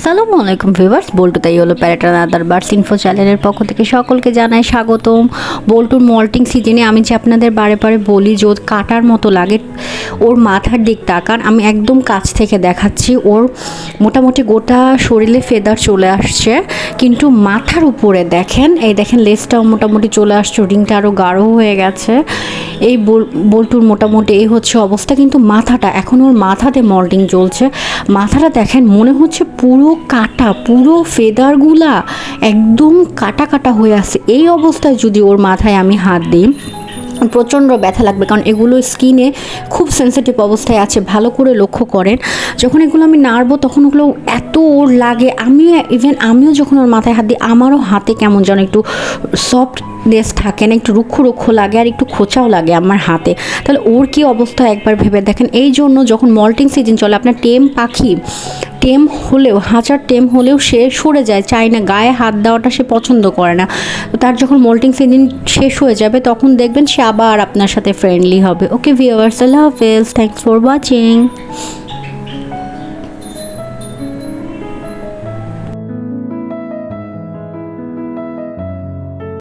আসসালামু আলাইকুম ভিউয়ার্স, বল্টু তাই হলো প্যারাটার আদার বার্স ইনফো চ্যানেলের পক্ষ থেকে সকলকে জানাই স্বাগতম। বল্টুর মল্টিং সিজনে আমি যে আপনাদের বারে বারে বলি যে কাটার মতো লাগে, ওর মাথার দিক তাকান আমি একদম কাছ থেকে দেখাচ্ছি, ওর মোটামুটি গোটা শরীরে ফেদার চলে আসছে, কিন্তু মাথার উপরে দেখেন, এই দেখেন লেসটাও মোটামুটি চলে আসছে রিংটা আরও গাঢ় হয়ে গেছে। এই বল- বল্টুর মোটামুটি এই হচ্ছে অবস্থা, কিন্তু মাথাটা, এখন ওর মাথাতে মল্টিং চলছে। মাথাটা দেখেন, মনে হচ্ছে পুরো কাটা, পুরো ফেদারগুলা একদম কাটা কাটা হয়ে আছে। এই অবস্থায় যদি ওর মাথায় আমি হাত দিই, প্রচণ্ড ব্যথা লাগবে, কারণ এগুলো স্কিনে খুব সেন্সিটিভ অবস্থায় আছে, ভালো করে লক্ষ্য করেন। যখন এগুলো আমি নাড়বো, তখন ওগুলো এত ওর লাগে। আমিও ইভেন আমিও যখন ওর মাথায় হাত দিই, আমারও হাতে কেমন যেন একটু সফটনেস থাকে না, একটু রুক্ষ রুক্ষ লাগে আর একটু খোঁচাও লাগে আমার হাতে। তাহলে ওর কি অবস্থা একবার ভেবে দেখেন। এই জন্য যখন মল্টিং সিজন চলে, আপনার টেম পাখি টেম হলেও, হাঁচার টেম হলেও সে সরে যায়, চায় না, গায়ে হাত দেওয়াটা সে পছন্দ করে না। তার যখন মোল্টিং সিজন শেষ হয়ে যাবে, তখন দেখবেন সে আবার আপনার সাথে ফ্রেন্ডলি হবে। ওকে ভিউয়ার্স আল্লাহ হাফেজ থ্যাংকস ফর ওয়াচিং